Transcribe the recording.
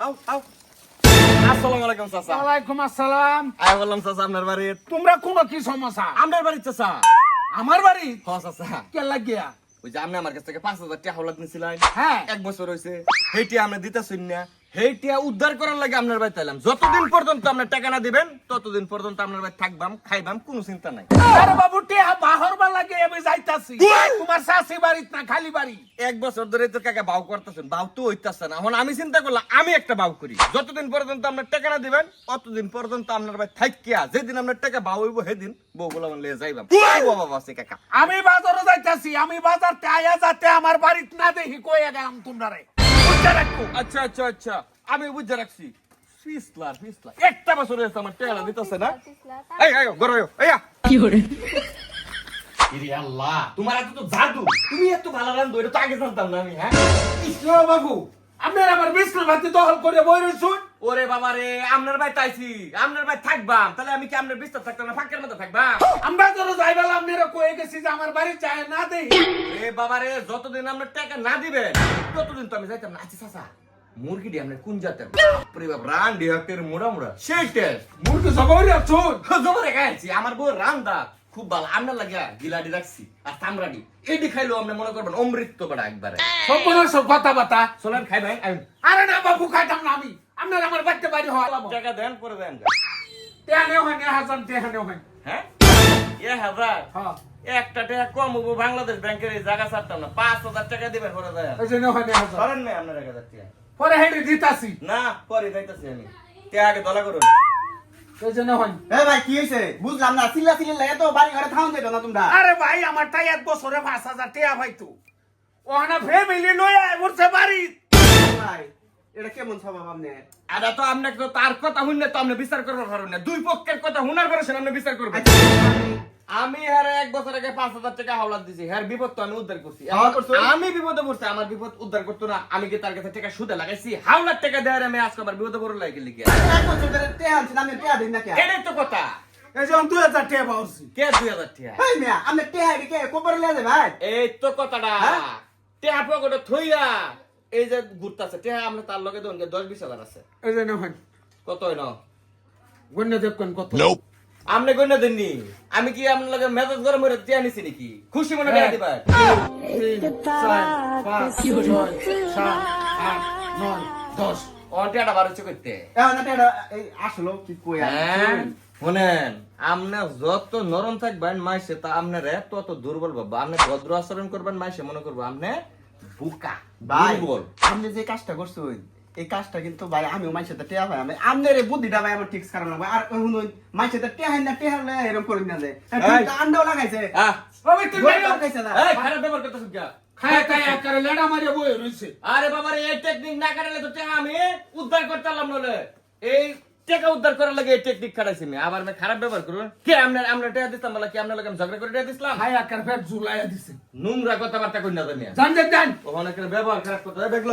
আসসালামু আলাইকুম চাচা। ওয়ালাইকুম আসসালাম। আই বললাম চাচা আপনার বাড়ি। তোমরা কোন কি সমস্যা? বাড়ি চাচা। আমার বাড়ি? হ চাচা। কে লাগিয়া? ওই যে আপনি আমার কাছ থেকে পাঁচ হাজার টাকা লাগছিল হ্যাঁ। এক বছর হয়েছে সেইটি আমরা দিতেছেন না। সেইটিয়া উদ্ধার করার লাগে আপনার বাড়ি তাইলাম যতদিন পর্যন্ত আপনার টাকা না দিবেন ততদিন পর্যন্ত আপনার বাড়ি থাকবাম খাইবাম কোনো চিন্তা নাই। আরে বাবু টিয়া বাহর বা লাগে আমি যাইতাছি। তোমার শাশি বাড়িত না খালি বাড়ি। এক বছর ধরে তো কাকা বাউ করতেছেন বাউ তো হইতাছে না। এখন আমি চিন্তা করলাম আমি একটা বাউ করি। যতদিন পর্যন্ত আপনার টাকা না দিবেন ততদিন পর্যন্ত আপনার ভাই থাকিয়া যেদিন আপনার টাকা বাউ হইব সেদিন বউ বলে আমার লিয়ে যাইবাম। বাবা আছে কাকা। আমি বাজারে যাইতাছি আমি বাজার আয়া যাতে আমার বাড়িত না দেখি কইয়া গেলাম তোমরা রে আচ্ছা আচ্ছা আচ্ছা। আমি বুঝে রাখছি। ফিসলার একটা বছর হয়েছে আমার টাকা দিতেছে না। এই এই গরো এইয়া ইরে আল্লাহ তোমার এত তো জাদু। তুমি এত ভালো রান্ধো এটা তো আগে জানতাম না আমি হ্যাঁ? ইসলো বাবু আপনার আমার ভাতি দখল করে বই রইছুন ওরে বাবা রে আপনার ভাই তাইছি আপনার ভাই থাকবাম। তাহলে আমি কি আপনার বিস্তার থাকতাম না ফাঁকের মতো থাকবাম? আমি বাজারে যাইবেলা আপনারা কয়ে গেছি যে আমার বাড়ি যায় না দেখি এ বাবা রে যতদিন আপনার টাকা না দিবেন ততদিন তো আমি যাইতাম না। আচ্ছা চাচা মুরগিটি আপনার কোন জাতের বাপরে বাপ হাতের মোড়া মোড়া। সেই টেস্ট মুরগি রাখছুন জবরে খাইছি। আমার বউ রান্দা খুব ভালো। আপনার লাগে গিলাডি রাখছি আর এটি খাইলেও আপনি মনে করবেন অমৃত বেড়া একবারে। সম্পূর্ণ সব খাই ভাই। আরে না বাবু খাইতাম না আমি। আপনার আমার বাড়িতে বাড়ি হওয়া টাকা দেন পরে দেন। টেহানে হয় না হাসান টেহানে হয়। হ্যাঁ? এ হাজার। হ্যাঁ। একটা টাকা কম হব বাংলাদেশ ব্যাংকের এই জায়গা ছাড়তাম না। পাঁচ হাজার টাকা দিবেন পরে দেন। এই জন্য হয় না আপনার এক হাজার টাকা। পরে হেঁটে দিতাছি। না পরে যাইতেছি আমি। তে আগে দলা করুন হয় ভাই কি হয়েছে বুঝলাম না চিল্লা চিল্লা লাগে তো বাড়ি ঘরে থাউন যেত না তোমরা। আরে ভাই আমার তাই এক বছরে পাঁচ হাজার টেয়া পাইতো। ওখানে ফ্যামিলি লই আয় বলছে বাড়ি। ভাই এটা কেমন স্বভাব আপনি? এটা তো আপনাকে তো তার কথা শুনলে তো আপনি বিচার করবার পারবেন না। দুই পক্ষের কথা হুনার করে আপনি বিচার করবেন। আচ্ছা, আমি- আমি হারে এক বছর আগে পাঁচ হাজার টাকা হাওলাত দিছি হ্যার বিপদ তো আমি উদ্ধার করছি। আমি বিপদে পড়ছি আমার বিপদ উদ্ধার করতো না আমি কি তার কাছে টাকা সুদে লাগাইছি? হাওলার টাকা দেওয়ার আমি আজকে আবার বিপদে পড়ে লাগে। লিখে এক বছর ধরে টেহা আনছেন, আমি টেহা দিন না কে? এটাই তো কথা। এই দুই হাজার টেয়া পাওয়াছি কে দুই হাজার মিয়া, টেহা কে? কোপরে যায় ভাই? এই তো কথাটা। হ্যাঁ? টেহা পকেটে থইয়া এই যে ঘুরতাছে টেহা আপনি তার লগে দশ বিশ হাজার আছে। এই হয় কত হয় না গণ্য দেখবেন কত? আপনি কই দেননি। আমি কি আপনার লগে মেজাজ গরম করে টিয়া নিছি নাকি? খুশি মনে দশ। বার হচ্ছে করতে এই আসলো কি কই হ্যাঁ শুনেন আপনি যত নরম থাকবেন মাইসে তা আপনার তত দুর্বল বাবা আপনি ভদ্র আচরণ করবেন মাইসে মনে করব আপনি বুকা দুর্বল। আপনি যে কাজটা করছেন এই কাজটা কিন্তু ভাই আমিও মাইর সাথে টেহা ভাই আমি আপনার এই বুদ্ধিটা ভাই আমার ঠিক কারণ না ভাই। আর শুনুন মাইর সাথে টেহা না টেহা না এরকম করি না যে। এই। আন্ডাও লাগাইছে। খারাপ ব্যবহার করতেছেন কে? খায় খায় একেবারে লেডা মারিয়া বই রইছে। আরে বাবা রে, এই টেকনিক না কাটালে তো টেকা আমি উদ্ধার করতে পারলাম নলে এই টেকা উদ্ধার করার লাগে টেকনিক খাটাইছি আমি। আবার আমি খারাপ ব্যবহার করুন কে আপনার আমরা টেকা দিতাম বলে কি? আপনার লাগে আমি ঝগড়া করে টেকা দিছিলাম? খায় একের ফের জুলাইয়া দিছে। নোংরা কথাবার্তা কই না জানি জান জান। জান ওখানে ব্যবহার খারাপ করতে দেখল